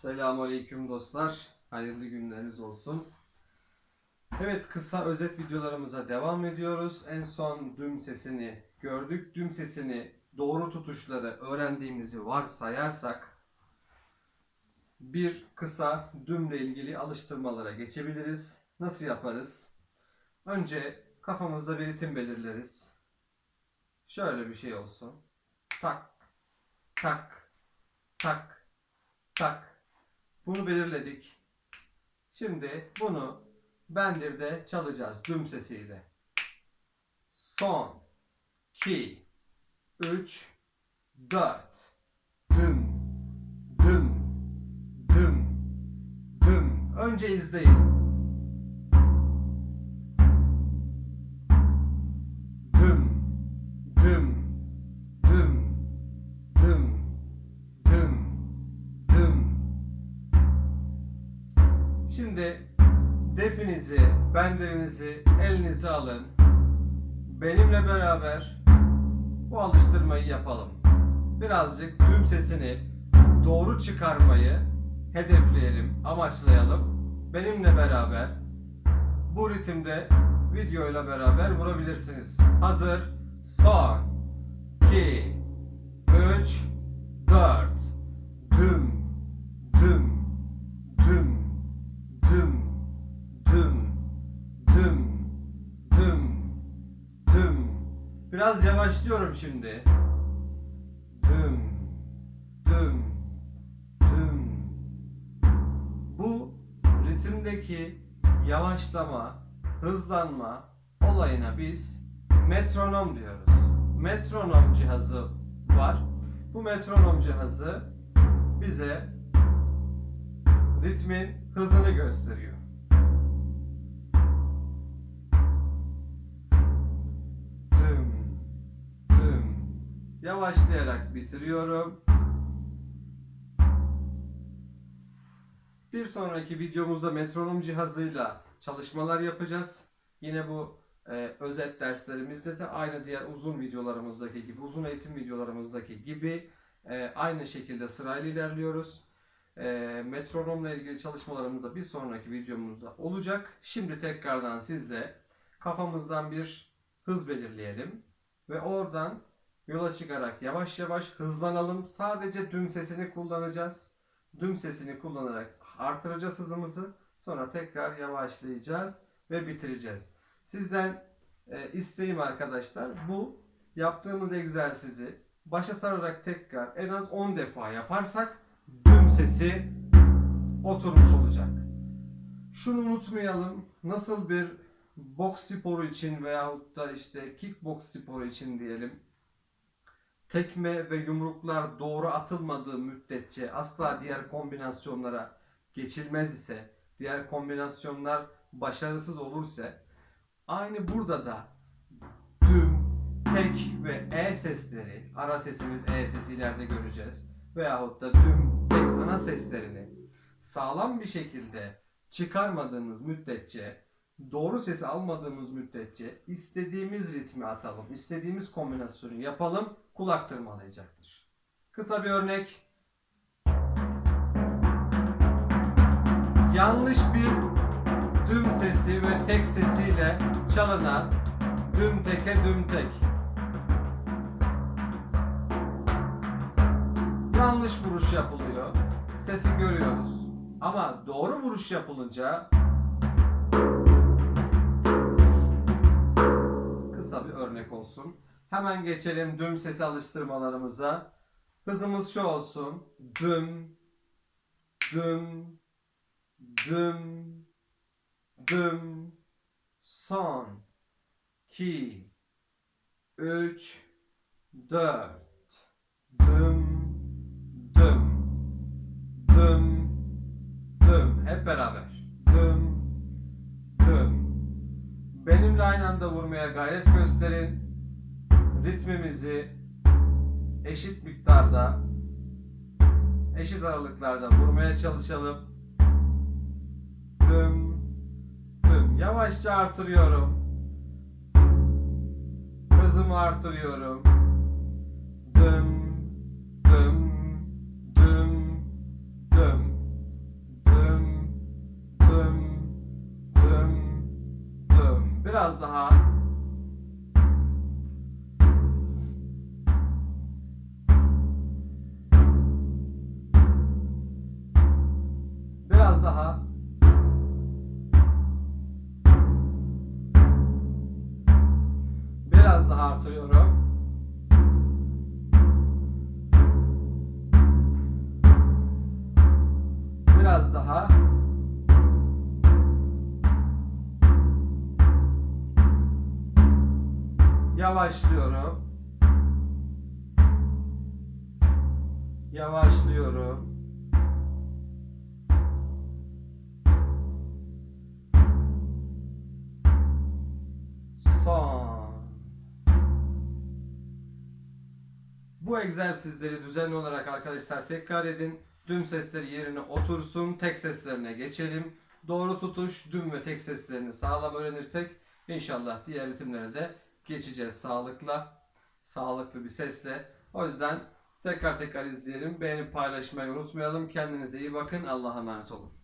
Selamünaleyküm dostlar. Hayırlı günleriniz olsun. Evet kısa özet videolarımıza devam ediyoruz. En son düm sesini gördük. Düm sesini doğru tutuşları öğrendiğimizi varsayarsak bir kısa dümle ilgili alıştırmalara geçebiliriz. Nasıl yaparız? Önce kafamızda bir ritim belirleriz. Şöyle bir şey olsun. Tak, tak, tak, tak. Bunu belirledik. Şimdi bunu bendirde çalacağız düm sesiyle. Son, 2, 3, 4. Düm, düm, düm, düm. Önce izleyin. Şimdi definizi, benderinizi elinize alın. Benimle beraber bu alıştırmayı yapalım. Birazcık tüm sesini doğru çıkarmayı hedefleyelim, amaçlayalım. Benimle beraber bu ritimde videoyla beraber vurabilirsiniz. Hazır. Son. 2 3 4 Biraz yavaşlıyorum şimdi. Düm Düm Düm Bu ritimdeki yavaşlama, hızlanma olayına biz metronom diyoruz. Metronom cihazı var. Bu metronom cihazı bize ritmin hızını gösteriyor. Yavaşlayarak bitiriyorum. Bir sonraki videomuzda metronom cihazıyla çalışmalar yapacağız. Yine bu e, özet derslerimizde de aynı diğer uzun videolarımızdaki gibi, uzun eğitim videolarımızdaki gibi e, aynı şekilde sırayla ilerliyoruz. E, metronomla ilgili çalışmalarımız da bir sonraki videomuzda olacak. Şimdi tekrardan sizle kafamızdan bir hız belirleyelim ve oradan yola çıkarak yavaş yavaş hızlanalım. Sadece düm sesini kullanacağız. Düm sesini kullanarak artıracağız hızımızı. Sonra tekrar yavaşlayacağız ve bitireceğiz. Sizden e, isteğim arkadaşlar bu yaptığımız egzersizi başa sararak tekrar en az 10 defa yaparsak düm sesi oturmuş olacak. Şunu unutmayalım. Nasıl bir boks sporu için veyahut da işte kickbox sporu için diyelim tekme ve yumruklar doğru atılmadığı müddetçe asla diğer kombinasyonlara geçilmez ise, diğer kombinasyonlar başarısız olursa aynı burada da düm, tek ve e sesleri, ara sesimiz e sesi ileride göreceğiz. Veyahut da düm, tek ana seslerini sağlam bir şekilde çıkarmadığımız müddetçe, doğru sesi almadığımız müddetçe istediğimiz ritmi atalım, istediğimiz kombinasyonu yapalım, kulak tırmalayacaktır. Kısa bir örnek. Yanlış bir düm sesi ve tek sesiyle çalınan düm teke düm tek. Yanlış vuruş yapılıyor. Sesi görüyoruz. Ama doğru vuruş yapılınca kısa bir örnek olsun. Hemen geçelim düm sesi alıştırmalarımıza. Hızımız şu olsun. Düm, düm, düm, düm, son, ki, üç, dört, düm, düm, düm, düm. Hep beraber. Düm, düm. Benimle aynı anda vurmaya gayret gösterin. Ritmimizi eşit miktarda, eşit aralıklarda vurmaya çalışalım. Düm, düm. Yavaşça artırıyorum. Hızımı artırıyorum. Biraz daha artırıyorum. Biraz daha. Yavaşlıyorum. Yavaşlıyorum. Bu egzersizleri düzenli olarak arkadaşlar tekrar edin. Düm sesleri yerine otursun. Tek seslerine geçelim. Doğru tutuş, düm ve tek seslerini sağlam öğrenirsek inşallah diğer ritimlere de geçeceğiz sağlıkla, sağlıklı bir sesle. O yüzden tekrar tekrar izleyelim. Beğenip paylaşmayı unutmayalım. Kendinize iyi bakın. Allah'a emanet olun.